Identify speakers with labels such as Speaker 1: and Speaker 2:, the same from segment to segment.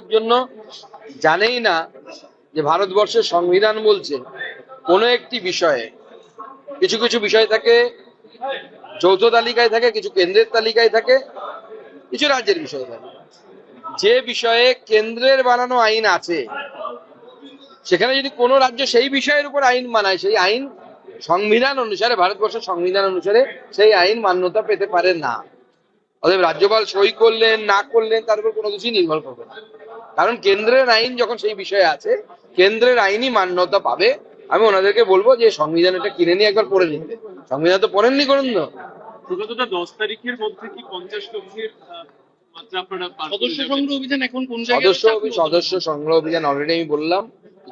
Speaker 1: জন্য জানেই না যে ভারতবর্ষের সংবিধান বলছে কোনো একটি বিষয়ে। কিছু কিছু বিষয় থাকে, যৌথ তালিকায় থাকে, কিছু কেন্দ্রের তালিকায় থাকে, কিছু রাজ্যের বিষয় থাকে। যে বিষয়ে কেন্দ্রের বানানো আইন আছে, সেখানে যদি কোনো রাজ্য সেই বিষয়ের উপর আইন মানায় সেই আইন সংবিধান অনুসারে, ভারতবর্ষের সংবিধান অনুসারে সেই আইন মান্যতা পেতে পারে না। অতএব রাজ্যপাল সই করলেন না করলেন তার উপর কোনো কিছুই নির্ভর করবে না। কারণ কেন্দ্রের আইন যখন সেই বিষয়ে আছে কেন্দ্রের আইনই মান্যতা পাবে। আমি ওনাদেরকে বলব যে সংবিধান এটা কিনে নিয়ে একবার পড়ে নিতে সংবিধান তো পড়েননি করুন তো।
Speaker 2: দশ তারিখের মধ্যে কি পঞ্চাশ লক্ষের আহ, মাত্রা আপনারা পার করে
Speaker 3: সদস্য সংগ্রহ অভিযান এখন কোন
Speaker 1: সদস্য
Speaker 3: হচ্ছে?
Speaker 1: সদস্য সংগ্রহ অভিযান অলরেডি আমি বললাম।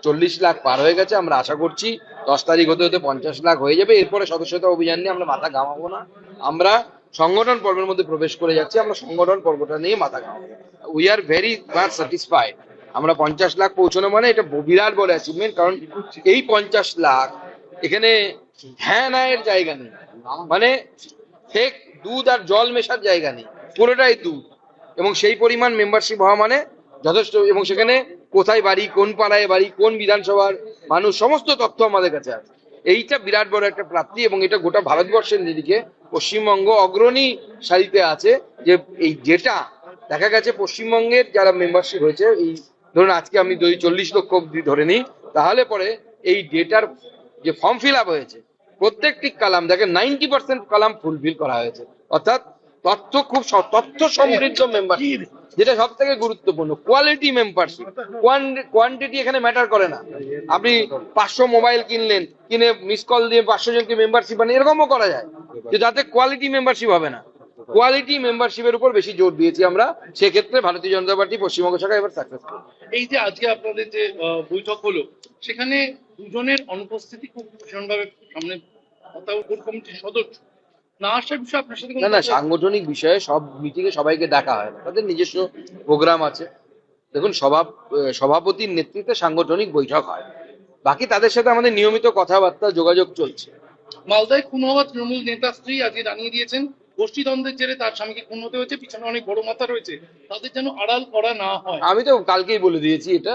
Speaker 1: চল্লিশ লাখ পার হয়ে গেছে আমরা আশা করছি দশ তারিখ হতে হতে পঞ্চাশ লাখ হয়ে যাবে। এরপরে সদস্যতা অভিযান নিয়ে আমরা মাথা ঘামাবো না। আমরা সংগঠন পর্বের মধ্যে প্রবেশ করে যাচ্ছি। আমরা সংগঠন পর্বটা নিয়ে মাথা ঘামাবো। We are very much satisfied আমরা পঞ্চাশ লাখ পৌঁছানো মানে এটা বিরাট বড় অ্যাচিভমেন্ট কারণ এই পঞ্চাশ লাখ এখানে হ্যাঁ এর জায়গা নেই। মানে ফেক দুধ আর জল মেশার জায়গা নেই। পুরোটাই দুধ। এবং সেই পরিমাণ মেম্বারশিপ হওয়া মানে যথেষ্ট। এবং সেখানে কোথায় বাড়ি, কোন পাড়ায় বাড়ি, কোন বিধানসভার মানুষ, সমস্ত তথ্য আমাদের কাছে আছে। এইটা বিরাট বড় একটা প্রাপ্তি এবং এটা গোটা ভারতবর্ষের দিকে পশ্চিমবঙ্গ অগ্রণী সারিতে আছে যে এই যেটা দেখা গেছে পশ্চিমবঙ্গের যারা মেম্বারশিপ হয়েছে এই ধরুন আজকে আমি যদি চল্লিশ লক্ষ অব্দি ধরে নিই তাহলে পরে এই ডেটার যে ফর্ম ফিল আপ হয়েছে প্রত্যেকটি কালাম দেখেন নাইনটি পার্সেন্ট কালাম ফুলফিল করা হয়েছে। অর্থাৎ তথ্য খুব তথ্য সমৃদ্ধ মেম্বারশিপ যেটা সব থেকে গুরুত্বপূর্ণ কোয়ালিটি মেম্বারশিপ কোয়ান্টিটি এখানে ম্যাটার করে না। আপনি পাঁচশো মোবাইল কিনলেন, কিনে মিস কল দিয়ে পাঁচশো জনকে মেম্বারশিপ বানিয়ে, এরকমও করা যায়। যে যাতে কোয়ালিটি মেম্বারশিপ হবে না কোয়ালিটি মেম্বারশিপের উপর বেশি জোর দিয়েছি আমরা, সেক্ষেত্রে ভারতীয় জনতা পার্টি পশ্চিমবঙ্গ শাখা এবার সাকসেসফুল
Speaker 3: এই যে আজকে আপনাদের যে বৈঠক হলো, সেখানে দুজনের অনুপস্থিতি খুব ভীষণভাবে সামনে কমিটির সদস্য। না আসার বিষয়ে আপনার সাথে
Speaker 1: না না সাংগঠনিক বিষয়ে সব মিটিং এ সবাইকে দেখা হয় না। তাদের নিজস্ব প্রোগ্রাম আছে। দেখুন সভা সভাপতির নেতৃত্বে সাংগঠনিক বৈঠক হয়। বাকি তাদের সাথে আমাদের নিয়মিত কথাবার্তা যোগাযোগ চলছে।
Speaker 3: মালদায় খুন হওয়া তৃণমূল নেতা স্ত্রী আজকে জানিয়ে দিয়েছেন গোষ্ঠীদ্বন্দ্বের জেরে তার স্বামীকে খুন হতে হয়েছে পিছনে অনেক বড় মাথা রয়েছে। তাদের যেন আড়াল করা না হয়।
Speaker 1: আমি তো কালকেই বলে দিয়েছি এটা।